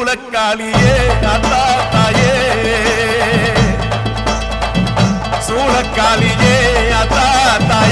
சூளக்காளியே அத்தா தாயே சூளக்காளியே அத்தா தாயே